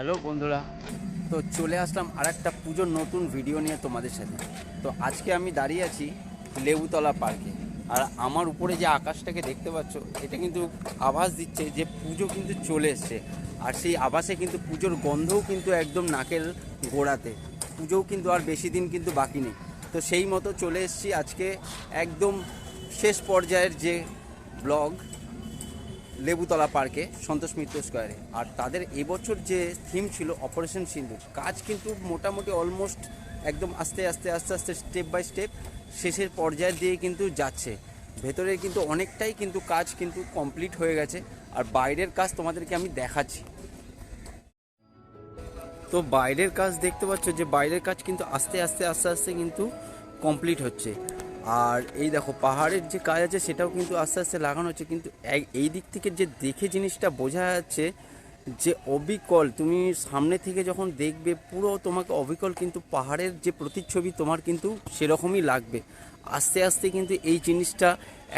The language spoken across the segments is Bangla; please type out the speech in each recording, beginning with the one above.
হ্যালো বন্ধুরা, তো চলে আসলাম আর একটা পুজোর নতুন ভিডিও নিয়ে তোমাদের সাথে। তো আজকে আমি দাঁড়িয়ে আছি লেবুতলা পার্কে আর আমার উপরে যে আকাশটাকে দেখতে পাচ্ছ, এটা কিন্তু আভাস দিচ্ছে যে পুজো কিন্তু চলে এসছে। আর সেই আভাসে কিন্তু পুজোর গন্ধও কিন্তু একদম নাকের গোড়াতে। পুজোও কিন্তু আর বেশি দিন কিন্তু বাকি নেই। তো সেই মতো চলে এসেছি আজকে একদম শেষ পর্যায়ের যে ব্লগ লেবুতলা পার্কে সন্তোষ মিত্র স্কোয়ারে। আর তাদের এবছর যে থিম ছিল অপারেশন সিন্ধু কাজ কিন্তু মোটামুটি অলমোস্ট একদম আস্তে আস্তে আস্তে আস্তে স্টেপ বাই স্টেপ শেষের পর্যায়ের দিয়ে কিন্তু যাচ্ছে। ভেতরে কিন্তু অনেকটাই কিন্তু কাজ কিন্তু কমপ্লিট হয়ে গেছে। আর বাইরের কাজ তোমাদেরকে আমি দেখাচ্ছি। তো বাইরের কাজ দেখতে পাচ্ছ যে বাইরের কাজ কিন্তু আস্তে আস্তে আস্তে আস্তে কিন্তু কমপ্লিট হচ্ছে। আর এই দেখো, পাহাড়ের যে কাজ আছে সেটাও কিন্তু আস্তে আস্তে লাগানো হচ্ছে। কিন্তু এই দিক থেকে যে দেখে জিনিসটা বোঝা যাচ্ছে যে অবিকল, তুমি সামনে থেকে যখন দেখবে পুরো তোমাকে অবিকল, কিন্তু পাহাড়ের যে প্রতিচ্ছবি তোমার কিন্তু সেরকমই লাগবে। আস্তে আস্তে কিন্তু এই জিনিসটা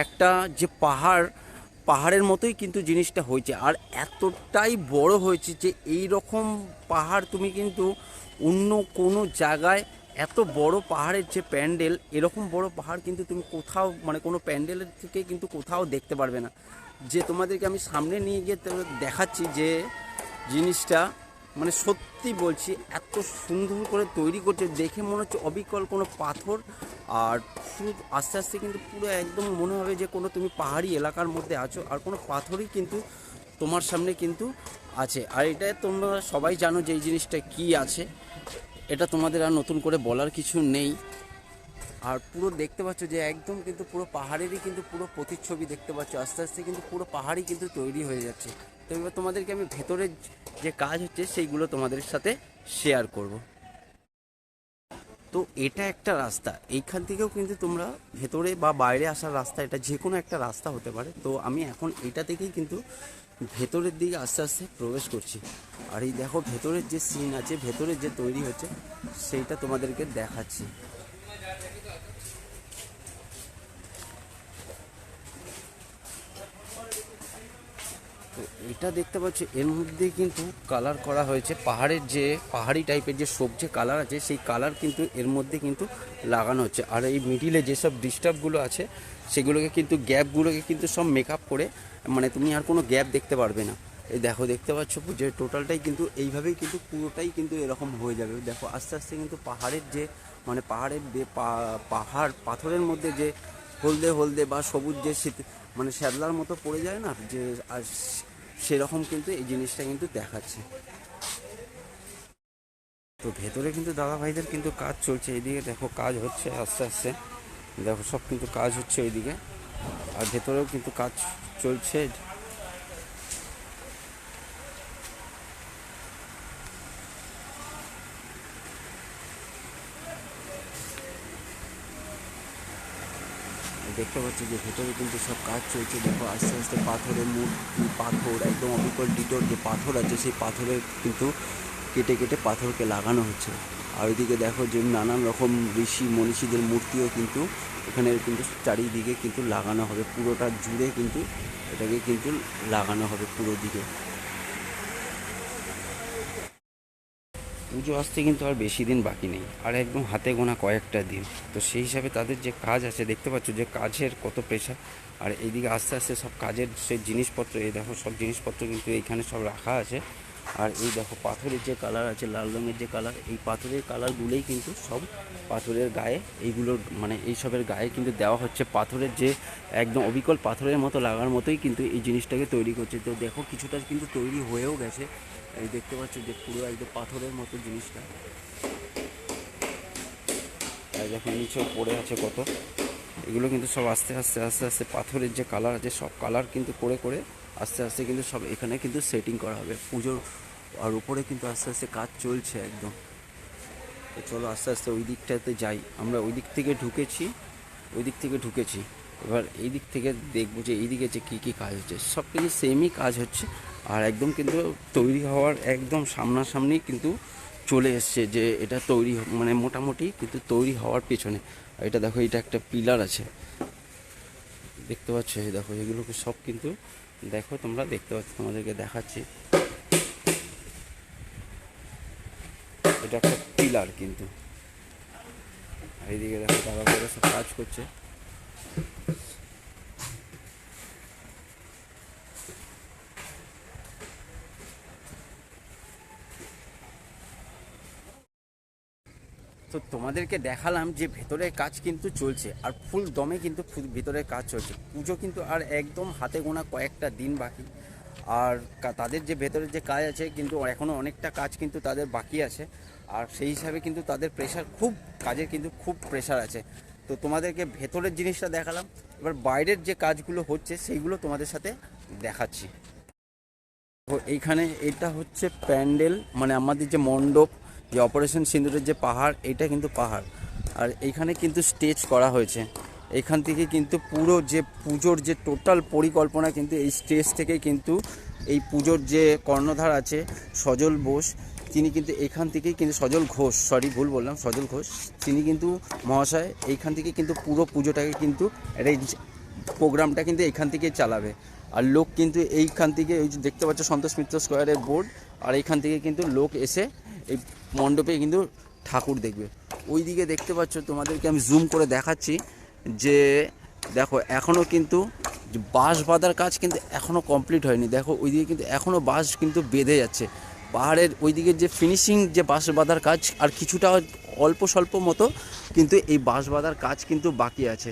একটা যে পাহাড়, পাহাড়ের মতোই কিন্তু জিনিসটা হয়েছে। আর এতটাই বড় হয়েছে যে এই রকম পাহাড় তুমি কিন্তু অন্য কোনো জায়গায় এত বড় পাহাড়ের যে প্যান্ডেল, এরকম বড় পাহাড় কিন্তু তুমি কোথাও মানে কোনো প্যান্ডেলের থেকে কিন্তু কোথাও দেখতে পারবে না। যে তোমাদেরকে আমি সামনে নিয়ে গিয়ে দেখাচ্ছি যে জিনিসটা মানে সত্যি বলছি, এত সুন্দর করে তৈরি করছে। দেখে মনে হচ্ছে অবিকল কোনো পাথর, আর পুরো আস্তে আস্তে কিন্তু পুরো একদম মনে হবে যে কোনো তুমি পাহাড়ি এলাকার মধ্যে আছো, আর কোনো পাথরই কিন্তু তোমার সামনে কিন্তু আছে। আর এটা তোমরা সবাই জানো যে এই জিনিসটা কি আছে। এটা তোমাদের আর নতুন করে বলার কিছু নেই। আর পুরো দেখতে পাচ্ছ যে একদম কিন্তু পুরো পাহাড়েরই কিন্তু পুরো প্রতিচ্ছবি দেখতে পাচ্ছ। আস্তে আস্তে কিন্তু পুরো পাহাড়ই কিন্তু তৈরি হয়ে যাচ্ছে। তো এবার তোমাদেরকে আমি ভেতরের যে কাজ হচ্ছে, সেইগুলো তোমাদের সাথে শেয়ার করব। তো এটা একটা রাস্তা। এইখান থেকেও কিন্তু তোমরা ভেতরে বা বাইরে আসার রাস্তা, এটা যে কোনো একটা রাস্তা হতে পারে। তো আমি এখন এটা থেকেই কিন্তু ভেতরের দিকে আস্তে আস্তে প্রবেশ করছি। আর এই দেখো, ভেতরের যে সিন আছে, ভেতরের যে তৈরি হচ্ছে, সেইটা তোমাদেরকে দেখাচ্ছি। এটা দেখতে পাচ্ছ, এর মধ্যে কিন্তু কালার করা হয়েছে। পাহাড়ের যে, পাহাড়ি টাইপের যে সবজি কালার আছে, সেই কালার কিন্তু এর মধ্যে কিন্তু লাগানো হচ্ছে। আর এই মিডিলে যেসব ডিস্টার্বগুলো আছে, সেগুলোকে কিন্তু গ্যাপগুলোকে কিন্তু সব মেকআপ করে মানে তুমি আর কোনো গ্যাপ দেখতে পারবে না। এই দেখো, দেখতে পাচ্ছ, যে টোটালটাই কিন্তু এইভাবেই কিন্তু পুরোটাই কিন্তু এরকম হয়ে যাবে। দেখো, আস্তে আস্তে কিন্তু পাহাড়ের যে মানে পাহাড়ের যে পাহাড়, পাথরের মধ্যে যে হলদে হলদে বা সবুজ যে শীত- মানে শ্যাদলার মতো পড়ে যায় না, যে আর সেরকম কিন্তু এই জিনিসটা কিন্তু দেখাচ্ছে। তো ভেতরে কিন্তু দাদা ভাইদের কিন্তু কাজ চলছে, এইদিকে দেখো কাজ হচ্ছে আস্তে আস্তে। দেখো সব কিন্তু কাজ হচ্ছে ওইদিকে আর ভেতরেও কিন্তু কাজ চলছে। দেখতে পাচ্ছি যে ভেতরে কিন্তু সব কাজ চলছে। দেখো, আস্তে আস্তে পাথরের মূর্তি, পাথর, একদম অবিকল ডিটোর যে পাথর আছে, সেই পাথরের কিন্তু কেটে কেটে পাথরকে লাগানো হচ্ছে। আর ওইদিকে দেখো যে নানান রকম ঋষি, মনীষীদের মূর্তিও কিন্তু এখানে কিন্তু চারিদিকে কিন্তু লাগানো হবে। পুরোটা জুড়ে কিন্তু এটাকে কিন্তু লাগানো হবে পুরো দিকে। পুজো আসতে কিন্তু আর বেশি দিন বাকি নেই। আর একদম হাতে গোনা কয়েকটা দিন। তো সেই হিসাবে তাদের যে কাজ আছে, দেখতে পাচ্ছ যে কাজের কত প্রেশার আর এইদিকে আস্তে আস্তে সব কাজের সেই জিনিসপত্র, এই দেখো সব জিনিসপত্র কিন্তু এইখানে সব রাখা আছে। আর এই দেখো পাথরের যে কালার আছে, লাল রঙের যে কালার এই পাথরের কালারগুলোই কিন্তু সব পাথরের গায়ে এইগুলোর মানে এইসবের গায়ে কিন্তু দেওয়া হচ্ছে। পাথরের যে একদম অবিকল পাথরের মতো লাগার মতোই কিন্তু এই জিনিসটাকে তৈরি করছে। তো দেখো কিছুটা কিন্তু তৈরি হয়েও গেছে। এই দেখতে পাচ্ছ যে পুরো একদম পাথরের মতো জিনিসটা। আর দেখো নিচেও পড়ে আছে কত। এগুলো কিন্তু সব আস্তে আস্তে আস্তে আস্তে পাথরের যে কালার আছে, সব কালার কিন্তু করে করে আস্তে আস্তে কিন্তু সব এখানে কিন্তু সেটিং করা হবে। পুজোর আর উপরে কিন্তু আস্তে আস্তে কাজ চলছে একদম। তো চলো আস্তে আস্তে ওই দিকটাতে যাই। আমরা ওই দিক থেকে ঢুকেছি, ওই দিক থেকে ঢুকেছি। এবার এই দিক থেকে দেখব যে এই দিকে যে কী কী কাজ হচ্ছে। সব কিছু সেমই কাজ হচ্ছে। আর একদম কিন্তু তৈরি হওয়ার একদম সামনাসামনি কিন্তু চলে এসছে যে এটা তৈরি মানে মোটামুটি কিন্তু তৈরি হওয়ার পেছনে। আর এটা দেখো, এটা একটা পিলার আছে। দেখতে পাচ্ছ? এই দেখো, এগুলোকে সব কিন্তু দেখো, তোমরা দেখতে পাচ্ছ, তোমাদেরকে দেখাচ্ছি। এটা একটা পিলার কিন্তু। এইদিকে দেখো, দাদা সব কাজ করছে তো তোমাদেরকে দেখালাম যে ভেতরের কাজ কিন্তু চলছে আর ফুল দমে কিন্তু ভেতরের কাজ চলছে। পুজো কিন্তু আর একদম হাতে গোনা কয়েকটা দিন বাকি। আর তাদের যে ভেতরের যে কাজ আছে কিন্তু এখনও অনেকটা কাজ কিন্তু তাদের বাকি আছে। আর সেই হিসাবে কিন্তু তাদের প্রেশার খুব, কাজের কিন্তু খুব প্রেশার আছে। তো তোমাদেরকে ভেতরের জিনিসটা দেখালাম। এবার বাইরের যে কাজগুলো হচ্ছে সেইগুলো তোমাদের সাথে দেখাচ্ছি। এইখানে এটা হচ্ছে প্যান্ডেল মানে আমাদের যে মণ্ডপ যে অপারেশন সিন্দুরের যে পাহাড়, এটা কিন্তু পাহাড়। আর এইখানে কিন্তু স্টেজ করা হয়েছে। এইখান থেকে কিন্তু পুরো যে পুজোর যে টোটাল পরিকল্পনা কিন্তু এই স্টেজ থেকে কিন্তু এই পুজোর যে কর্ণধার আছে, সজল বোস, তিনি কিন্তু এখান থেকেই কিন্তু সজল ঘোষ সরি ভুল বললাম, সজল ঘোষ, তিনি কিন্তু মহাশয়, এইখান থেকে কিন্তু পুরো পুজোটাকে কিন্তু অ্যারেঞ্জ প্রোগ্রামটা কিন্তু এখান থেকেই চালাবে। আর লোক কিন্তু এইখান থেকে ওই যে দেখতে পাচ্ছ সন্তোষ মিত্র স্কোয়ারের বোর্ড আর এইখান থেকে কিন্তু লোক এসে এই মণ্ডপে কিন্তু ঠাকুর দেখবে। ওই দিকে দেখতে পাচ্ছ তোমাদেরকে আমি জুম করে দেখাচ্ছি যে, দেখো এখনও কিন্তু বাঁশ বাঁধার কাজ কিন্তু এখনও কমপ্লিট হয়নি। দেখো, ওইদিকে কিন্তু এখনও বাঁশ কিন্তু বেঁধে যাচ্ছে। পাহাড়ের ওই ওইদিকে যে ফিনিশিং যে বাঁশ বাঁধার কাজ, আর কিছুটা অল্প স্বল্প মতো কিন্তু এই বাঁশ বাঁধার কাজ কিন্তু বাকি আছে।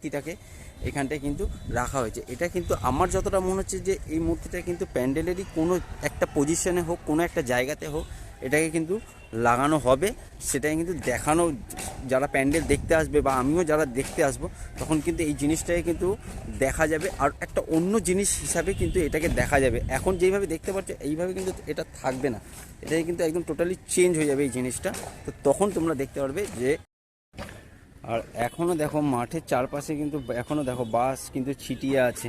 মূর্তিটাকে এখানটায় কিন্তু রাখা হয়েছে। এটা কিন্তু আমার যতটা মনে হচ্ছে যে এই মূর্তিটা কিন্তু প্যান্ডেলেরই কোনো একটা পজিশনে হোক, কোনো একটা জায়গাতে হোক, এটাকে কিন্তু লাগানো হবে। সেটাকে কিন্তু দেখানো, যারা প্যান্ডেল দেখতে আসবে বা আমিও যারা দেখতে আসব, তখন কিন্তু এই জিনিসটাকে কিন্তু দেখা যাবে। আর একটা অন্য জিনিস হিসাবে কিন্তু এটাকে দেখা যাবে। এখন যেইভাবে দেখতে পাচ্ছ, এইভাবে কিন্তু এটা থাকবে না। এটাকে কিন্তু একদম টোটালি চেঞ্জ হয়ে যাবে এই জিনিসটা। তো তখন তোমরা দেখতে পারবে যে আর এখনও দেখো মাঠের চারপাশে কিন্তু এখনও দেখো বাস কিন্তু ছিটিয়ে আছে।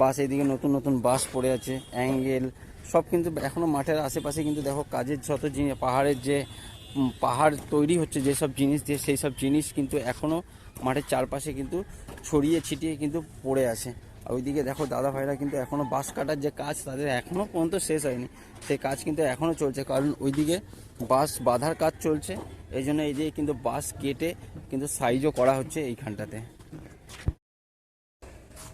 বাস এদিকে নতুন নতুন বাস পড়ে আছে অ্যাঙ্গেল সব কিন্তু এখনও মাঠের আশেপাশে কিন্তু দেখো কাজের যত জিনিস পাহাড়ের যে পাহাড় তৈরি হচ্ছে, যেসব জিনিস দিয়ে সেই সব জিনিস কিন্তু এখনও মাঠের চারপাশে কিন্তু ছড়িয়ে ছিটিয়ে কিন্তু পড়ে আছে। আর ওইদিকে দেখো দাদা ভাইরা কিন্তু এখনও বাস কাটার যে কাজ, তাদের এখনও পর্যন্ত শেষ হয়নি। সেই কাজ কিন্তু এখনও চলছে, কারণ ওইদিকে বাস বাঁধার কাজ চলছে। এই জন্য এই যে কিন্তু বাস কেটে কিন্তু সাইজও করা হচ্ছে এইখানটাতে।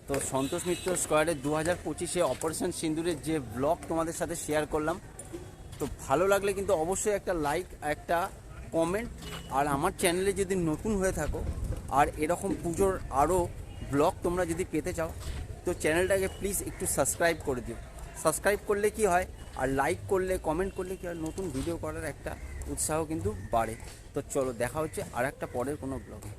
তো সন্তোষ মিত্র স্কোয়ারের দু হাজার পঁচিশে অপারেশন সিন্দুরের যে ব্লগ তোমাদের সাথে শেয়ার করলাম, তো ভালো লাগলে কিন্তু অবশ্যই একটা লাইক, একটা কমেন্ট, আর আমার চ্যানেলে যদি নতুন হয়ে থাকো, আর এরকম পুজোর আরও ব্লগ তোমরা যদি পেতে চাও, তো চ্যানেলটাকে প্লিজ একটু সাবস্ক্রাইব করে দিও। সাবস্ক্রাইব করলে কি হয় আর লাইক করলে কমেন্ট করলে কি হয়? নতুন ভিডিও করার একটা উৎসাহ কিন্তু বাড়ে। তো চলো, দেখা হচ্ছে আর একটা পরের কোনো ব্লগে